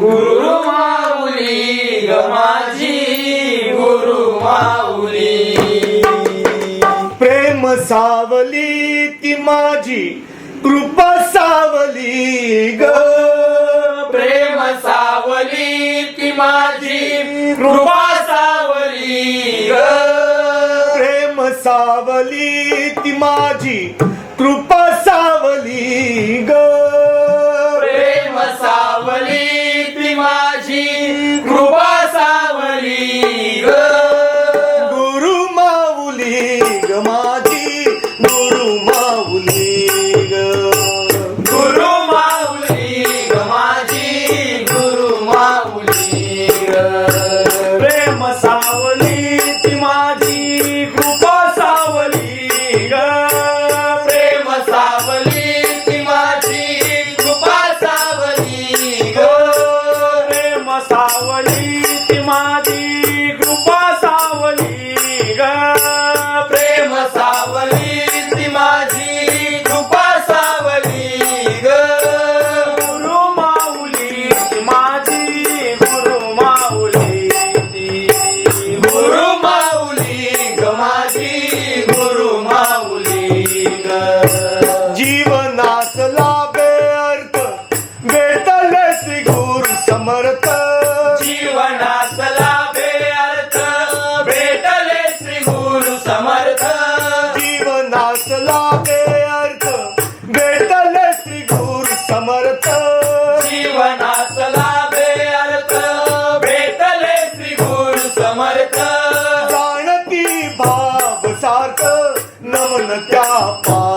गुरु माऊली ग माझी गुरु माऊली प्रेम सावली ती माझी कृपा सावली ग. प्रेम सावली ती माझी कृपा सावली ग. प्रेम सावली ती माझी कृपा सावली ग. समर्थ। जीवनास लाभे अर्थ भेटले श्री गुरु समर्थ। जीवनास लाभे अर्थ भेटले श्री गुरु समर्थ। जाणती भाव सार्थ नमन त्या पावले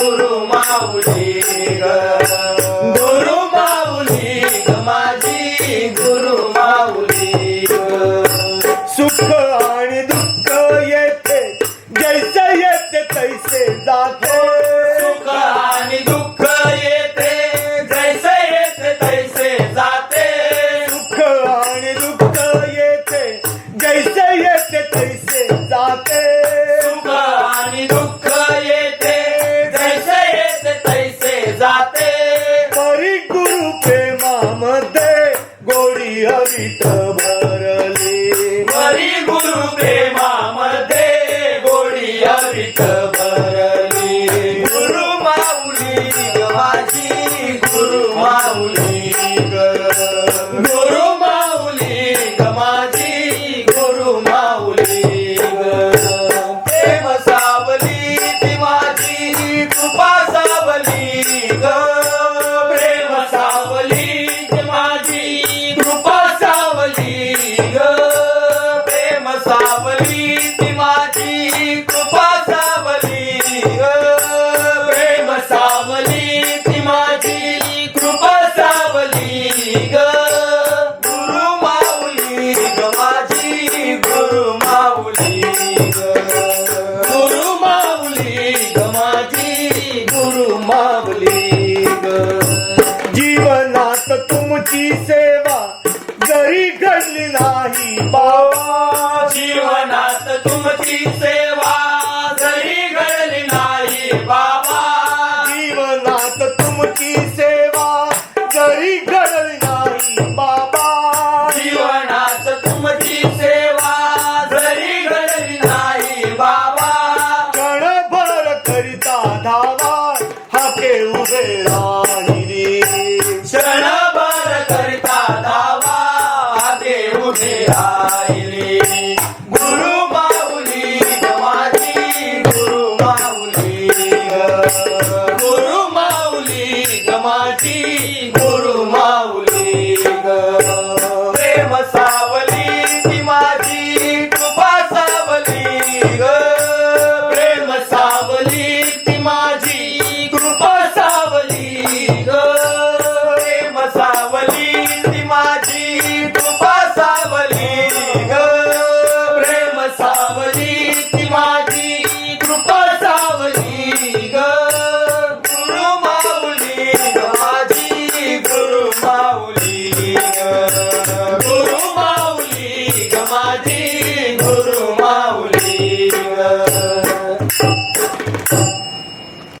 गुरु माऊली ग. गुरु माऊली ग माझी गुरु माऊली सुख आणि दुःख येते जैसे येते तैसे जाते. सुख आणि दुःख जाते. परी गुरु प्रेमामध्ये गोडी हवित भरली. हरी गुरु प्रेमामध्ये गोडी अवित तुमची सेवा जरी घडली नाही बाबा. जीवनात तुमची सेवा जरी घडली नाही बाबा. जीवनात तुमची सेवा जरी घडली नाही बाबा. जीवनात तुमची सेवा जरी घडली नाही बाबा. क्षणभर करिता धावा हाके उभे राहिली गुरु माऊली ग. माझी गुरु माऊली गुरु माऊली गुरु प्रेम सावली ती माझी कृपा सावली ग. प्रेम सावली गुरु